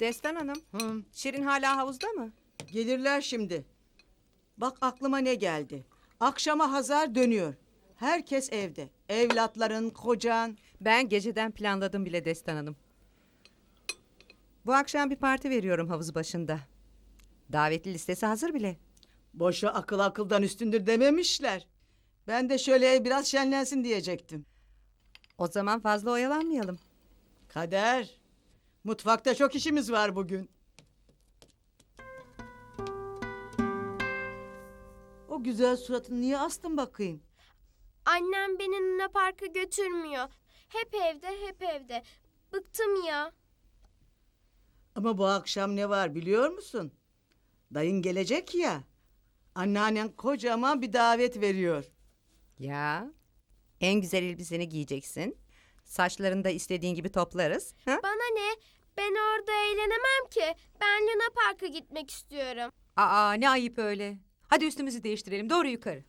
Destan Hanım, Hı, Şirin hala havuzda mı? gelirler şimdi. Bak aklıma ne geldi. Akşama Hazar dönüyor. Herkes evde. Evlatların, kocan. Ben geceden planladım bile Destan Hanım. Bu akşam bir parti veriyorum havuz başında. Davetli listesi hazır bile. Boşa akıl akıldan üstündür dememişler. Ben de şöyle ev biraz şenlensin diyecektim. O zaman fazla oyalanmayalım. Kader. Mutfakta çok işimiz var bugün. O güzel suratını niye astın bakayım? Annem beni Luna Park'a götürmüyor. Hep evde, hep evde. Bıktım ya. Ama bu akşam ne var biliyor musun? Dayın gelecek ya. Anneannen kocaman bir davet veriyor. Ya, en güzel elbiseni giyeceksin. Saçlarını da istediğin gibi toplarız. Ha? Bana ne? Ben orada eğlenemem ki. Ben Luna Park'a gitmek istiyorum. Aa ne ayıp öyle. Hadi üstümüzü değiştirelim doğru yukarı.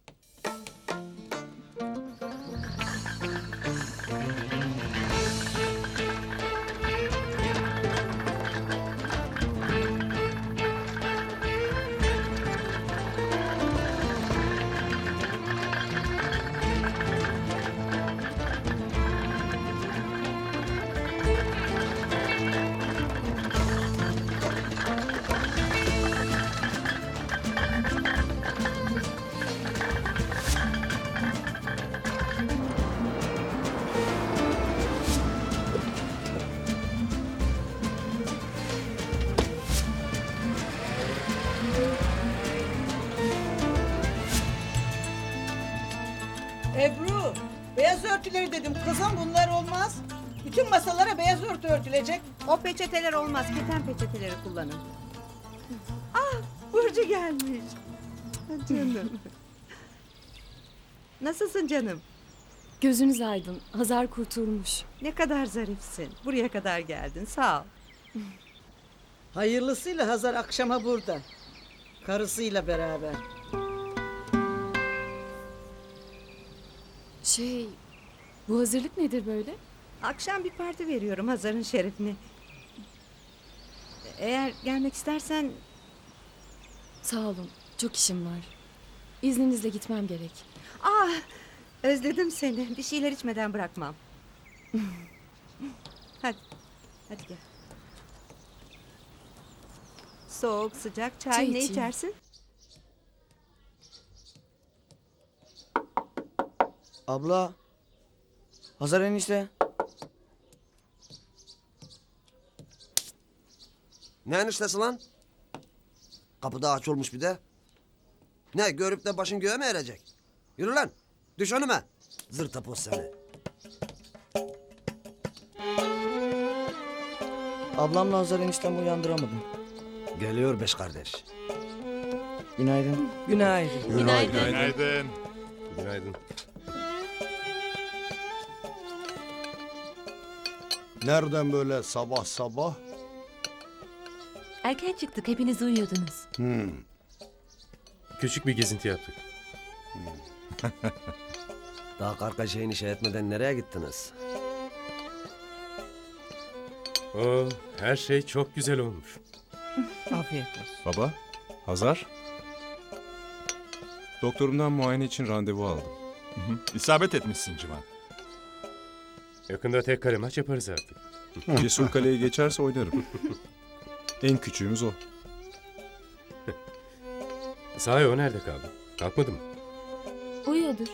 Örtüleri dedim kızım bunlar olmaz. Bütün masalara beyaz örtü örtülecek. O peçeteler olmaz. Keten peçeteleri kullanın. Ah, Burcu gelmiş. Canım. Nasılsın canım? Gözünüz aydın. Hazar kurtulmuş. Ne kadar zarifsin. Buraya kadar geldin. Sağ ol. Hayırlısıyla Hazar akşama burada. Karısıyla beraber. Şey, bu hazırlık nedir böyle? Akşam bir parti veriyorum Hazar'ın şerefine. Eğer gelmek istersen Sağ olun. Çok işim var. İzninizle gitmem gerek. Ah özledim seni. Bir şeyler içmeden bırakmam. hadi. Hadi gel. Soğuk sıcak çay, Çay ne içeyim. içersin? Abla. Hazar enişte. Ne eniştesi lan? Kapıda aç olmuş bir de. Ne görüp de başın göğe mi erecek? Yürü lan. Düş önüme. Zırtapoz seni. Ablamla Hazar eniştemi uyandıramadım. Geliyor beş kardeş. Günaydın. Günaydın. Günaydın. Günaydın. Nereden böyle sabah sabah? Erken çıktık hepiniz uyuyordunuz. Küçük bir gezinti yaptık. Daha kargaşayı şey etmeden nereye gittiniz? Oo, her şey çok güzel olmuş. Afiyet olsun. Baba, Hazar. Doktorumdan muayene için randevu aldım. İsabet etmişsin Civan. Yakında tek kale maç yaparız artık. Cesur kaleye geçerse oynarım. en küçüğümüz o. Sahi o nerede kaldı? Kalkmadı mı? Uyuyordur.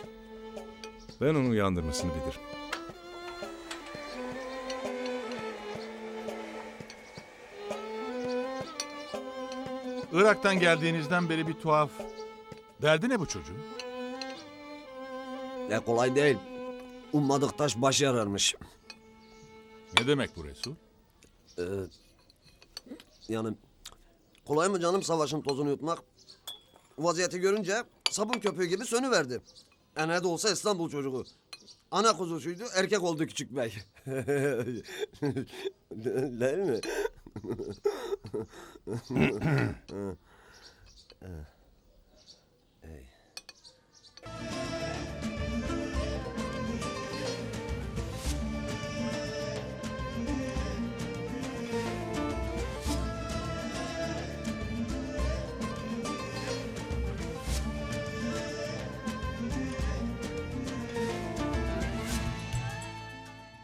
Ben onu uyandırmasını bilirim. Irak'tan geldiğinizden beri bir tuhaf. Derdi ne bu çocuğun? Ne kolay değil. Ummadık taş baş yararmış. Ne demek bu Resul? Ee, yani kolay mı canım savaşın tozunu yutmak? Vaziyeti görünce sabun köpüğü gibi sönüverdi. E de olsa İstanbul çocuğu. Ana kuzusuydu, erkek oldu küçük bey. Değil mi? Ee, hey.